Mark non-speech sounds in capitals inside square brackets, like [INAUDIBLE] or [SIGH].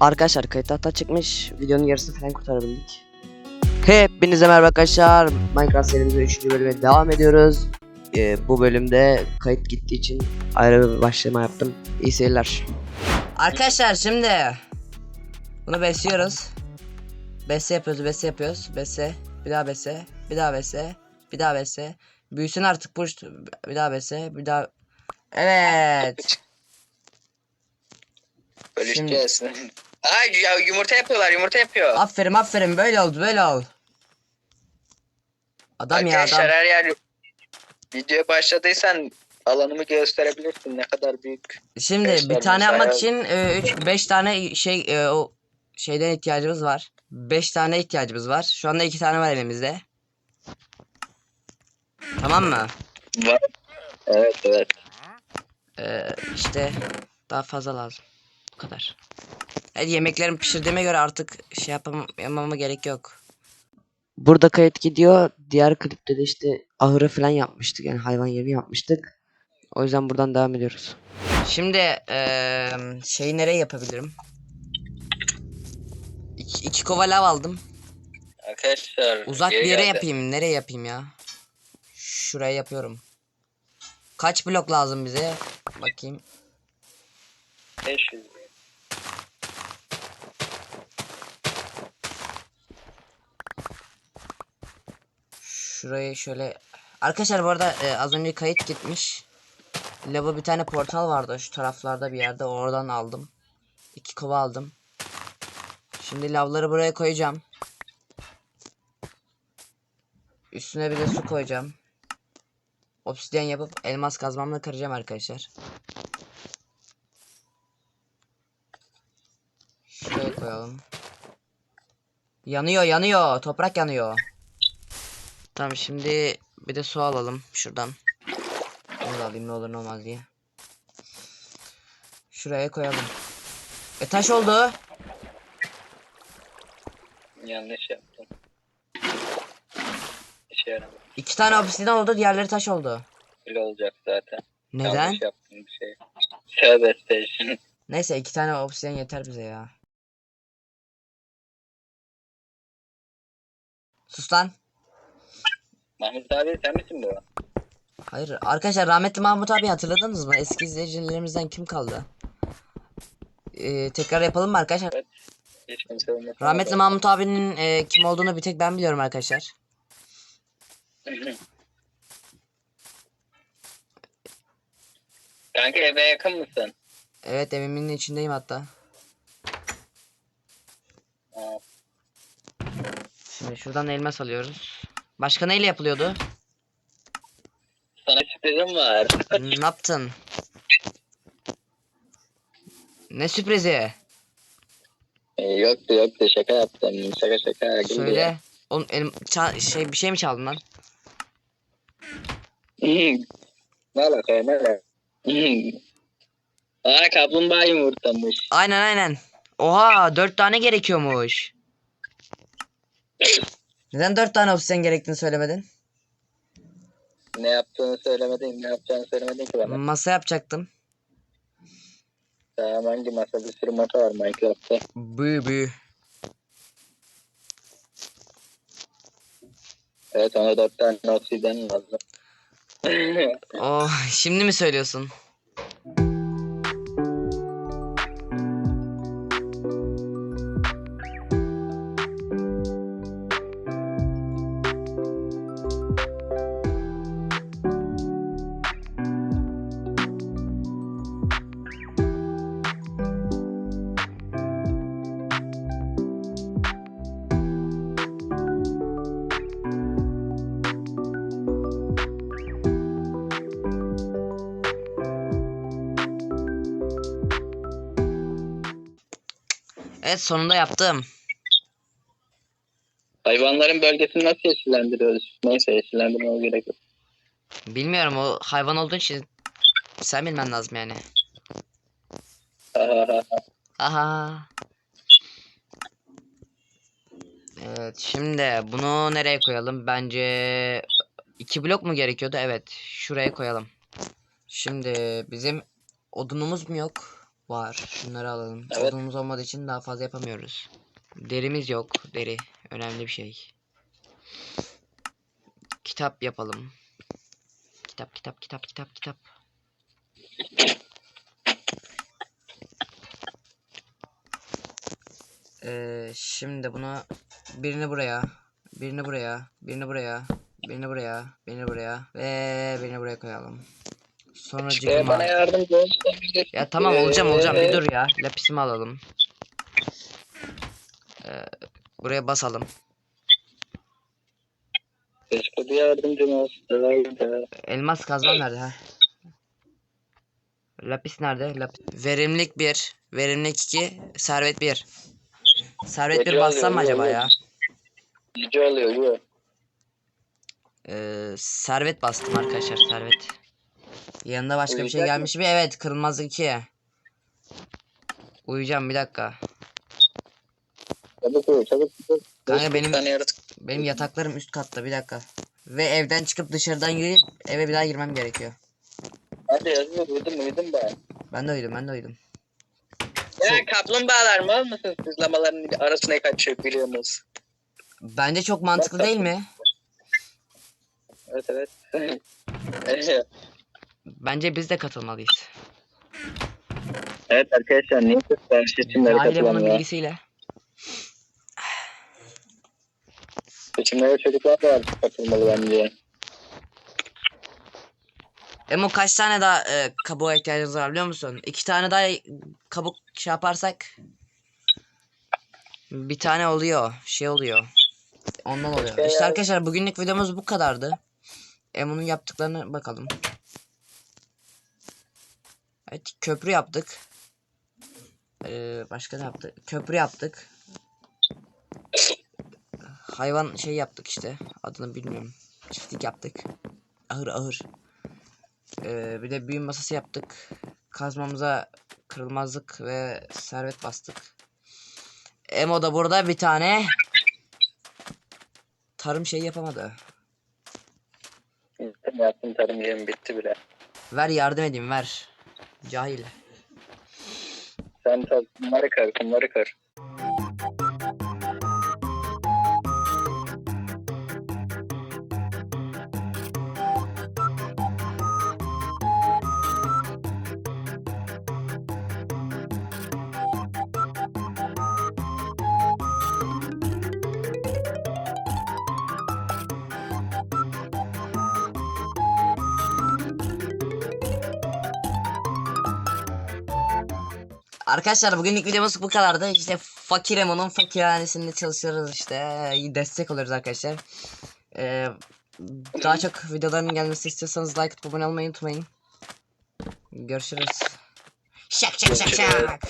Arkadaşlar kayıt hata çıkmış. Videonun yarısını falan kurtarabildik. Hepinize merhaba arkadaşlar. Minecraft serimizin 3. bölüme devam ediyoruz. Ee, bu bölümde kayıt gittiği için ayrı bir başlama yaptım. İyi seyirler. Arkadaşlar şimdi bunu besliyoruz. Bese yapıyoruz, bese yapıyoruz. Bese, bir daha bese, bir daha bese, bir daha bese. Büyüsün artık bu bir daha bese, bir daha Evet. Bölüşeceğiz. Ay ya yumurta yapıyorlar yumurta yapıyor. Aferin aferin böyle oldu böyle ol. Adam ya Arkadaşlar adam. her yer videoya başladıysan alanımı gösterebilirsin ne kadar büyük. Şimdi bir tane yapmak için 3 5 tane şey e, o şeyden ihtiyacımız var. 5 tane ihtiyacımız var. Şu anda 2 tane var elimizde. Tamam mı? Var. Evet evet. Ee, işte daha fazla lazım. Bu kadar. Evet yemeklerimi pişirdiğime göre artık şey yapam yapmama gerek yok. Burada kayıt gidiyor. Diğer klipte de işte ahırı falan yapmıştık. Yani hayvan yemi yapmıştık. O yüzden buradan devam ediyoruz. Şimdi eee şeyi nereye yapabilirim? İki, iki kova lav aldım. Arkadaşlar. Uzak bir yere geldi. yapayım. Nereye yapayım ya? Şuraya yapıyorum. Kaç blok lazım bize? Bakayım. 500. Şurayı şöyle Arkadaşlar bu arada e, az önce kayıt gitmiş. Lava bir tane portal vardı şu taraflarda bir yerde oradan aldım. İki kova aldım. Şimdi lavları buraya koyacağım. Üstüne bir de su koyacağım. Obsidyen yapıp elmas kazmamla kıracağım arkadaşlar. Şuraya koyalım. Yanıyor yanıyor. Toprak yanıyor. Tamam şimdi bir de su alalım şuradan. Onu da alayım ne olur ne olmaz diye. Şuraya koyalım. E taş oldu. Yanlış yaptım. İşe yaramadı. İki tane obsidian oldu diğerleri taş oldu. Öyle olacak zaten. Neden? Yanlış yaptım bir şey. Tövbe station. Neyse iki tane obsidian yeter bize ya. Sus lan. Mahmut abi sen misin bu? Hayır arkadaşlar rahmetli Mahmut abi hatırladınız mı? Eski izleyicilerimizden kim kaldı? Ee, tekrar yapalım mı arkadaşlar? Hiç kimse olmadı. Rahmetli Mahmut abinin e, kim olduğunu bir tek ben biliyorum arkadaşlar. [LAUGHS] Kanka eve yakın mısın? Evet evimin içindeyim hatta. Şimdi şuradan elmas alıyoruz. Başka neyle yapılıyordu? sana sürprizim var. ne yaptın? Ne sürprizi? Ee, yoktu yoktu şaka yaptım. Şaka şaka. Söyle. Oğlum elim ça- şey bir şey mi çaldın lan? ne alaka ne alaka? Aa kaplumbağa yumurtlamış. Aynen aynen. Oha dört tane gerekiyormuş. [LAUGHS] Neden dört tane obsidian gerektiğini söylemedin? Ne yaptığını söylemedin, ne yapacağını söylemedin ki bana. Masa yapacaktım. Tamam hangi masa? Bir sürü masa var Minecraft'ta. Büyü büyü. Evet ona dört tane obsidian lazım. Oh şimdi mi söylüyorsun? [LAUGHS] Evet sonunda yaptım. Hayvanların bölgesini nasıl yeşillendiriyoruz? Neyse yeşillendirmeye gerek yok. Bilmiyorum o hayvan olduğu için sen bilmen lazım yani. [LAUGHS] Aha. Evet şimdi bunu nereye koyalım? Bence iki blok mu gerekiyordu? Evet şuraya koyalım. Şimdi bizim odunumuz mu yok? Var. Şunları alalım. Evet. Odunumuz olmadığı için daha fazla yapamıyoruz. Derimiz yok. Deri. Önemli bir şey. Kitap yapalım. Kitap kitap kitap kitap kitap. Ee, şimdi bunu birini buraya, birini buraya, birini buraya, birini buraya, birini buraya ve birini buraya koyalım. Sonra Ee, bana yardımcı ol. Ya tamam olacağım olacağım bir Ee, dur ya. Lapisimi alalım. Ee, buraya basalım. Keşke bir yardımcım olsaydı. Elmas kazmam nerede ha? Lapis nerede? Lapis. Verimlilik 1, verimlilik 2, servet 1. Servet 1 Gece bassam mı alıyor, acaba alıyor. ya? Yüce oluyor bu. Ee, servet bastım arkadaşlar servet. Yanında başka bir şey Uyuyacak gelmiş mi? Evet kırılmazlık 2. Uyuyacağım bir dakika. Çabuk ol çabuk ol. Kanka benim tane yaratık. benim yataklarım üst katta bir dakika. Ve evden çıkıp dışarıdan girip eve bir daha girmem gerekiyor. Hadi yazıyor uyudum uyudum ben. Ben de uyudum ben de uyudum. Ya kaplumbağalar mı mısın sızlamaların arasına kaçıyor biliyorsunuz. Bence çok mantıklı değil mi? Evet evet. [LAUGHS] Bence biz de katılmalıyız. Evet arkadaşlar niye kızlar seçimlere Aile bunun katılamıyor? bilgisiyle. Seçimlere çocuklar da katılmalı bence. Emo kaç tane daha e, kabuğa ihtiyacımız var biliyor musun? İki tane daha kabuk şey yaparsak bir tane oluyor. Şey oluyor. Ondan oluyor. Şey İşte arkadaşlar bugünlük videomuz bu kadardı. Emo'nun yaptıklarını bakalım. Evet köprü yaptık. Ee, başka ne yaptık? Köprü yaptık. Hayvan şey yaptık işte. Adını bilmiyorum. Çiftlik yaptık. Ahır ahır. Ee, bir de büyü masası yaptık. Kazmamıza kırılmazlık ve servet bastık. Emo da burada bir tane tarım şeyi yapamadı. Yaptım tarım yerim bitti bile. Ver yardım edeyim ver. Cahil. Sen tabii kumları kır kumları Arkadaşlar bugünlük videomuz bu kadardı. İşte Fakir Emo'nun fakirhanesinde çalışıyoruz işte. Destek oluyoruz arkadaşlar. Ee, daha çok videoların gelmesi istiyorsanız like atıp abone olmayı unutmayın. Görüşürüz. Şak şak şak şak.